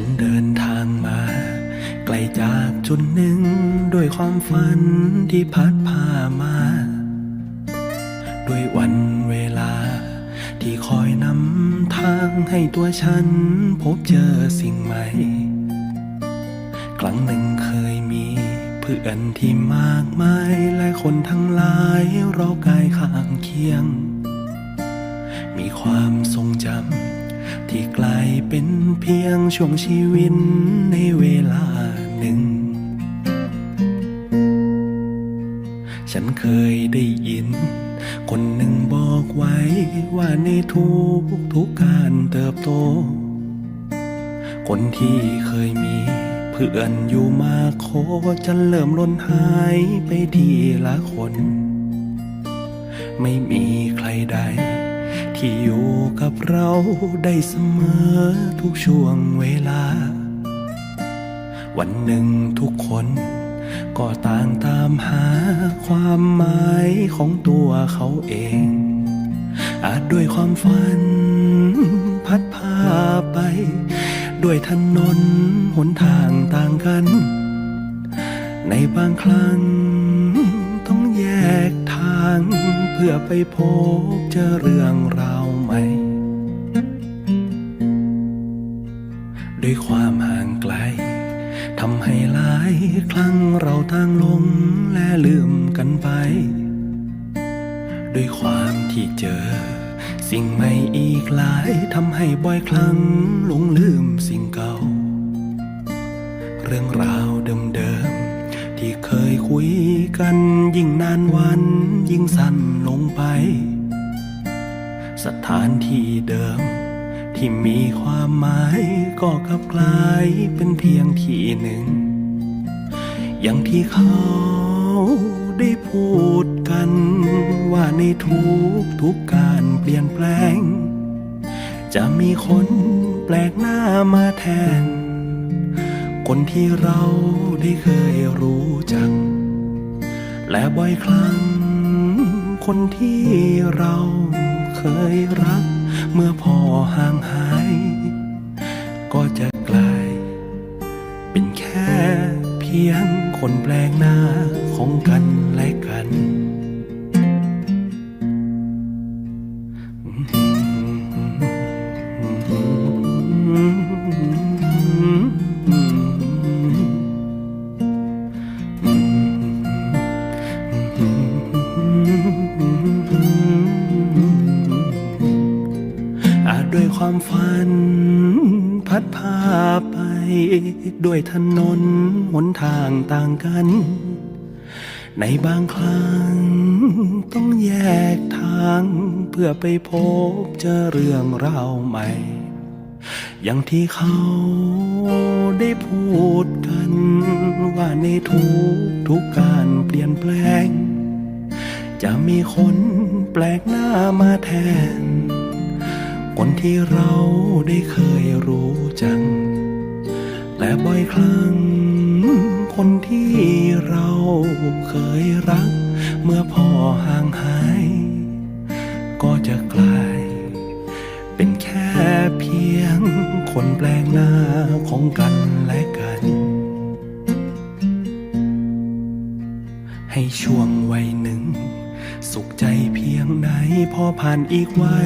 ฉันเดินทางมา ไกลจากจุดหนึ่ง ด้วยความฝันที่พัดพามา ด้วยวันเวลา ที่คอยนำทางให้ตัวฉัน พบเจอสิ่งใหม่ ครั้งหนึ่งเคยมีเพื่อนที่มากมายหลายคนทั้งหลายรอกายข้างเคียง มีความทรงจำ ที่กลายเป็นเพียงช่วงชีวิตในเวลาหนึ่ง ฉันเคยได้ยิน คนหนึ่งบอกไว้ว่าในทุกทุกการเติบโต คนที่เคยมีเพื่อนอยู่มาโคจะเริ่มล้นหายไปทีละคน ไม่มีใครใด ที่อยู่กับเราได้เสมอทุกช่วงเวลา วันหนึ่งทุกคนก็ต่างตามหาความหมายของตัวเขาเอง อาจด้วยความฝันพัดพาไป ด้วยถนนหนทางต่างกัน ในบางครั้งต้องแยกทาง พื่อไปพบเจอเรื่องราวใหม่ ด้วยความห่างไกลทำให้หลายครั้งเราต่างหลงและลืมกันไป ด้วยความที่เจอ สิ่งใหม่อีกหลายทำให้บ่อยครั้งหลงลืมสิ่งเก่า เรื่องราวเดิมๆ ที่เคยคุยกันยิ่งนานวันยิ่งสั้นลงไป สถานที่เดิม ที่มีความหมายก็กลับกลายเป็นเพียงที่หนึ่ง อย่างที่เขาได้พูดกันว่าในทุกทุกการเปลี่ยนแปลง จะมีคนแปลกหน้ามาแทน คนที่เราได้เคยรู้จัก และบ่อยครั้ง คนที่เราเคยรัก เมื่อพอห่างหาย ก็จะกลาย เป็นแค่เพียงคนแปลกหน้าของกันและกัน อาจด้วยความฝัน พัดพาไป ด้วยถนนหนทางต่างกัน ในบางครั้ง ต้องแยกทาง เพื่อไปพบเจอเรื่องราวใหม่ อย่างที่เขาได้พูดกัน ว่าในทุกทุกการเปลี่ยนแปลง จะมีคนแปลกหน้ามาแทน คนที่เราได้เคยรู้จัก และบ่อยครั้ง คนที่เราเคยรัก เมื่อพ่อห่างหาย ก็จะกลาย เป็นแค่เพียง คนแปลกหน้าของกันและกัน ให้ช่วงวัยหนึ่ง พอผ่านอีกไว้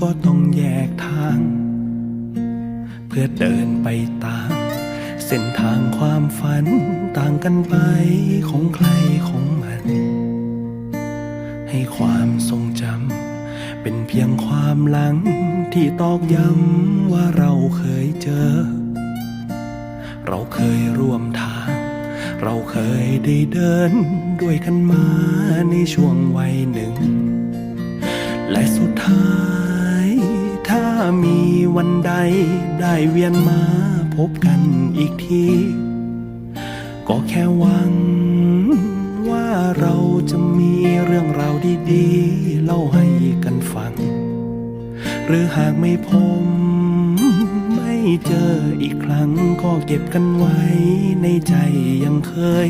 ก็ต้องแยกทาง เพื่อเดินไปตาม เส้นทางความฝันต่างกันไปของใครของมัน ให้ความทรงจำเป็นเพียงความหลังที่ตอกย้ำว่าเราเคยเจอ เราเคยร่วมทาง เราเคยได้เดินด้วยกันมาในช่วงวัยหนึ่ง และสุดท้าย ถ้ามีวันใดได้เวียนมาพบกันอีกที ก็แค่หวัง ว่าเราจะมีเรื่องราวดีๆ เล่าให้กันฟัง หรือหากไม่พบไม่เจออีกครั้งก็เก็บกันไว้ในใจยังเคย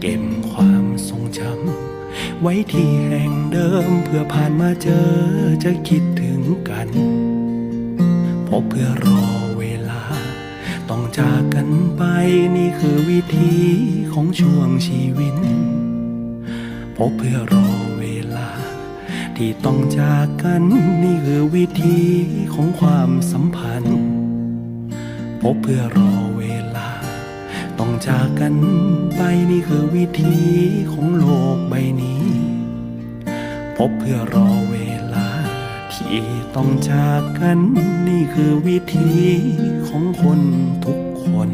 เก็บ ไว้ที่แห่งเดิม เพื่อผ่านมาเจอจะคิดถึงกัน พบเพื่อรอเวลา ต้องจากกันไปนี่คือวิธีของช่วงชีวิต พบเพื่อรอเวลา ที่ต้องจากกันนี่คือวิธีของความสัมพันธ์ พบเพื่อรอ ต้องจากกันไปนี่คือวิธีของโลกใบนี้ พบเพื่อรอเวลา ที่ต้องจากกันนี่คือวิธีของคนทุกคน